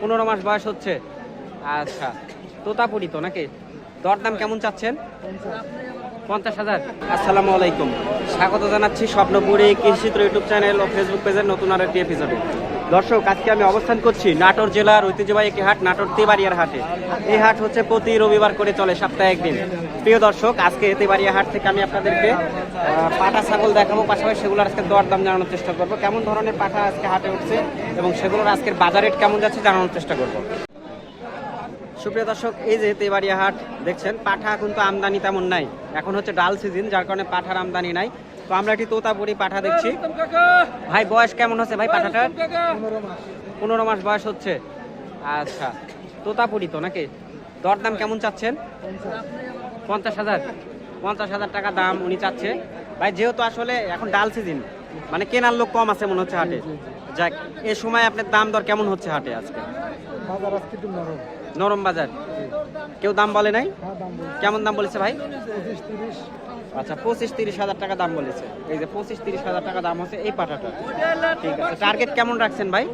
পনেরো মাস। বয়স হচ্ছে। আচ্ছা। তোতাপুরি তো নাকি? দরদাম কেমন চাচ্ছেন? পঞ্চাশ হাজার। আসসালামু আলাইকুম। স্বাগত জানাচ্ছি স্বপ্নপুরি কৃষিত্র ইউটিউব চ্যানেল ও ফেসবুক পেজের নতুন আর একটি এপিসোডে দর্শক, আজকে আমি অবস্থান করছি নাটোর জেলার ঐতিহ্যবাহী একটি হাট, নাটোর তেবাড়িয়ার হাটে। এই হাট হচ্ছে প্রতি রবিবার করে চলে সপ্তাহে একদিন। প্রিয় দর্শক, আজকে তেবাড়িয়া হাট থেকে আমি আপনাদেরকে পাটা ছাগল দেখাবো। পাশাপাশি সেগুলোর আজকে দরদাম জানানোর চেষ্টা করব। কেমন ধরনের পাঠা আজকে হাটে উঠছে এবং সেগুলোর আজকের বাজার রেট কেমন যাচ্ছে জানানোর চেষ্টা করব। সুপ্রিয় দর্শক, এই যে তেবাড়িয়া হাট, দেখছেন, পাঠা কিন্তু আমদানি তেমন নাই। এখন হচ্ছে ডাল সিজন, যার কারণে পাঠার আমদানি নাই। তো আমরা একটি তোতাপুরি পাঠা দেখছি। ভাই বয়স কেমন হচ্ছে? ভাই পাঠাটার? পনেরো মাস। বয়স হচ্ছে। আচ্ছা তোতাপুরি তো নাকি? দরদাম কেমন চাচ্ছেন? পঞ্চাশ হাজার। পঞ্চাশ হাজার টাকা দাম উনি চাচ্ছে। ভাই যেহেতু আসলে এখন ডাল সিজন মানে কেনার লোক কম আছে মনে হচ্ছে হাটে। যাক এ সময় আপনার দাম দর কেমন হচ্ছে হাটে আজকে? বাজার আজকে একটু নরম। নরম বাজার। কেউ দাম বলে নাই? কেমন দাম বলেছে ভাই? আচ্ছা পঁচিশ তিরিশ হাজার টাকা দাম বলেছে। এই যে পঁচিশ তিরিশ হাজার টাকা দাম হচ্ছে এই পাটাটা। ঠিক আছে টার্গেট কেমন রাখছেন ভাই?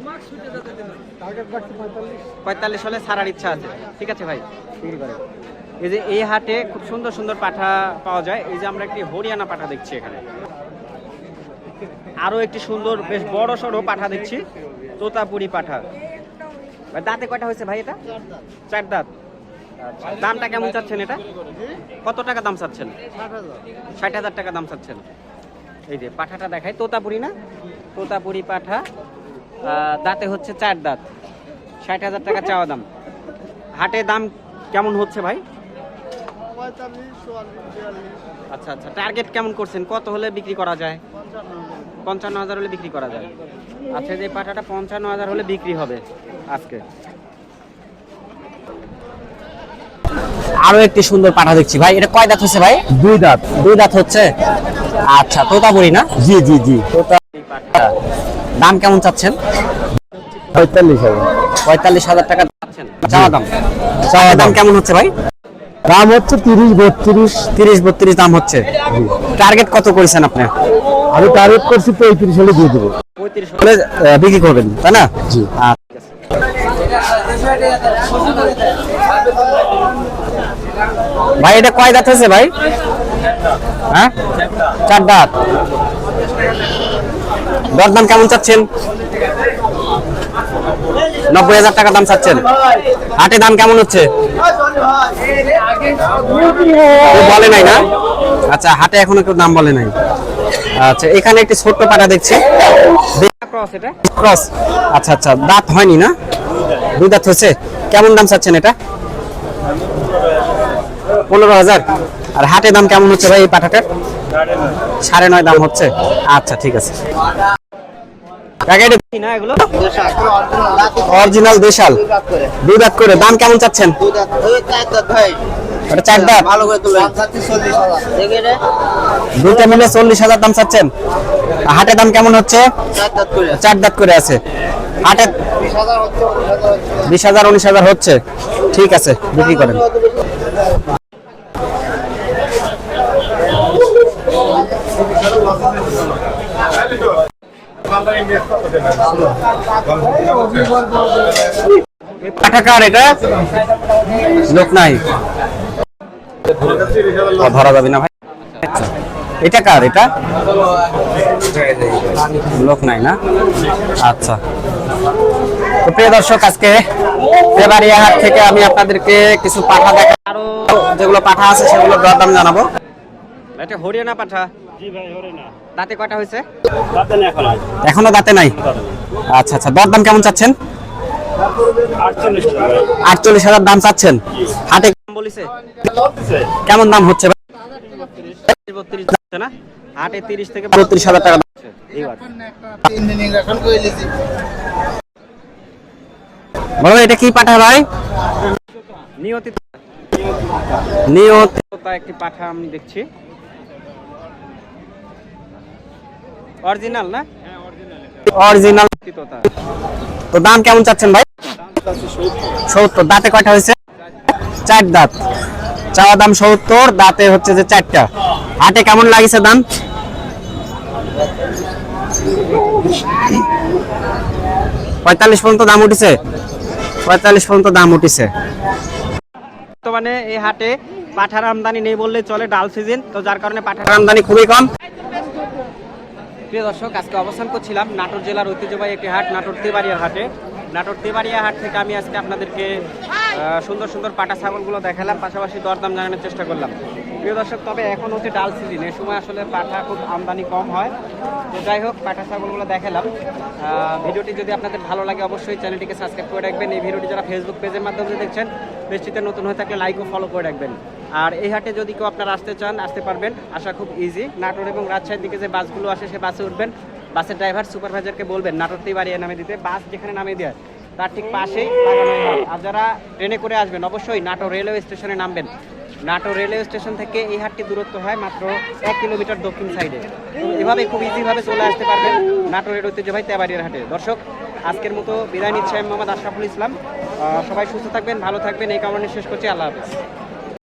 পঁয়তাল্লিশ হলে ছাড়ার ইচ্ছা আছে। ঠিক আছে ভাই? এই যে এই হাটে খুব সুন্দর সুন্দর পাঠা পাওয়া যায়। এই যে আমরা একটি হরিয়ানা পাঠা দেখছি এখানে। আরও একটি সুন্দর, বেশ বড় সড়ো পাঠা দেখছি। তোতাপুরি পাঠা। দাঁতে কয়টা হয়েছে ভাই এটা? চার দাঁত। আচ্ছা, দামটা কেমন চাচ্ছেন এটা? কত টাকা দাম চাচ্ছেন? ষাট হাজার টাকা দাম চাচ্ছেন। এই যে পাঠাটা দেখায় তোতাপুরি না? তোতাপুরি পাঠা। দাঁতে হচ্ছে চার দাঁত। ষাট হাজার টাকা চাওয়া দাম। হাটে দাম কেমন হচ্ছে ভাই? আচ্ছা আচ্ছা টার্গেট কেমন করছেন? কত হলে বিক্রি করা যায়? পঞ্চান্ন হাজার হলে বিক্রি করা যায়। আচ্ছা যে পাঠাটা পঞ্চান্ন হাজার হলে বিক্রি হবে আজকে। আরও একটি সুন্দর পাঠা দেখছি। ভাই এটা কয় দাঁত হচ্ছে ভাই? দুই দাঁত। দুই দাঁত হচ্ছে? আচ্ছা তোতাপুরি না? জি জি জি। দাম কেমন চাচ্ছেন? পঁয়তাল্লিশ হাজার। পঁয়তাল্লিশ হাজার টাকা চাচ্ছেন। চাওয়া দাম? চাওয়া দাম কেমন হচ্ছে ভাই? দাম হচ্ছে তিরিশ বত্রিশ। তিরিশ বত্রিশ দাম হচ্ছে। টার্গেট কত করেছেন আপনি? আমি টার্গেট করছি পঁয়ত্রিশ হলে দিয়ে দেবো। পঁয়ত্রিশ হলে আহ, বিক্রি করবেন তাই না? জি। ভাই এটা কয় দাঁত হয়েছে ভাই? হ্যাঁ? চার দাঁত। দরদাম কেমন চাচ্ছেন? নব্বই হাজার টাকা দাম চাচ্ছেন। হাটে দাম কেমন হচ্ছে? বলে নাই না? আচ্ছা হাটে এখনও কেউ দাম বলে নাই। আচ্ছা এখানে একটি ছোট্ট পাটা দেখছি। ক্রস এটা? ক্রস আচ্ছা আচ্ছা দাঁত হয়নি না? দুই দাঁত হয়েছে? কেমন দাম চাচ্ছেন এটা? পনেরো হাজার। আর হাটে দাম কেমন হচ্ছে ভাই এই পাঠাটার? সাড়ে নয় দাম হচ্ছে। আচ্ছা ঠিক আছে। অরিজিনাল দেশাল। দুই দাঁত করে। দাম কেমন চাচ্ছেন? ওটা চার দাঁত। দুইটা মিলে চল্লিশ হাজার দাম চাচ্ছেন। আর হাটে দাম কেমন হচ্ছে? চার দাঁত করে আছে। হাটে বিশ হাজার উনিশ হাজার হচ্ছে। ঠিক আছে বিক্রি করেন। এটা? লোক নাই। ধরা যাবে না ভাই। এটা কার এটা? লোক নাই না? আচ্ছা। তো প্রিয় দর্শক আজকে হাট থেকে আমি আপনাদেরকে কিছু পাঠা দেখা আরও যেগুলো পাঠা আছে সেগুলো দরদাম জানাব। এটা হরিয়ানা পাঠা? দাঁতে কয়টা হয়েছে? এখনও দাঁতে নাই? আচ্ছা আচ্ছা। দরদাম কেমন চাচ্ছেন? আটচল্লিশ হাজার দাম চাচ্ছেন? হাটে বলিছে? কেমন দাম হচ্ছে ভাই? না হাটে তিরিশ থেকে বত্রিশ হাজার টাকা বলো এটা কি পাঠা ভাই? একটি পাঠা আমি দেখছি। অরিজিনাল না? অরিজিনাল। তো দাম কেমন চাচ্ছেন ভাই? সত্তর। দাঁতে কয়টা হয়েছে? চার দাঁত। চাওয়া দাম সত্তর দাঁতে হচ্ছে যে চারটা। হাটে কেমন লাগিছে দাম? পঁয়তাল্লিশ পর্যন্ত দাম উঠেছে। পঁয়তাল্লিশ পর্যন্ত দাম উঠেছে। বর্তমানে এই হাটে পাঠার আমদানি নেই বললে চলে ডাল সিজন তো যার কারণে পাঠার আমদানি খুবই কম। প্রিয় দর্শক আজকে অবস্থান করছিলাম নাটোর জেলার ঐতিহ্যবাহী একটি হাট নাটোর তেবাড়িয়ার হাটে। নাটোর তেবাড়িয়া হাট থেকে আমি আজকে আপনাদেরকে সুন্দর সুন্দর পাটা ছাগলগুলো দেখালাম, পাশাপাশি দরদাম জানানোর চেষ্টা করলাম। প্রিয় দর্শক, তবে এখন হচ্ছে ডাল সিজন এই সময় আসলে পাঠা খুব আমদানি কম হয়। তো যাই হোক পাঠা ছাগলগুলো দেখালাম। ভিডিওটি যদি আপনাদের ভালো লাগে, অবশ্যই চ্যানেলটিকে সাবস্ক্রাইব করে রাখবেন। এই ভিডিওটি যারা ফেসবুক পেজের মাধ্যমে দেখছেন, পেজটিতে নতুন হয়ে থাকলে লাইক ও ফলো করে রাখবেন। আর এই হাটে যদি কেউ আপনারা আসতে চান, আসতে পারবেন। আসা খুব ইজি নাটোর এবং রাজশাহীর দিকে যে বাসগুলো আসে, সে বাসে উঠবেন। বাসের ড্রাইভার সুপারভাইজারকে বলবেন নাটোরতেই বাড়িয়ে নামে দিতে। বাস যেখানে নামিয়ে দেয় তার ঠিক পাশেই লাগানো হয় আর যারা ট্রেনে করে আসবেন, অবশ্যই নাটো রেলওয়ে স্টেশনে নামবেন। নাটো রেলওয়ে স্টেশন থেকে এই হাটটি দূরত্ব হয় মাত্র এক কিলোমিটার দক্ষিণ সাইডে। এভাবে খুব ইজিভাবে চলে আসতে পারবেন নাটো নাটোরের ঐতিহ্যবাহী তেবাড়িয়ার হাটে। দর্শক, আজকের মতো বিদায় নিচ্ছে আমি মোহাম্মদ আশরাফুল ইসলাম। সবাই সুস্থ থাকবেন, ভালো থাকবেন। এই কারণে শেষ করছি। আল্লাহ হাফেজ।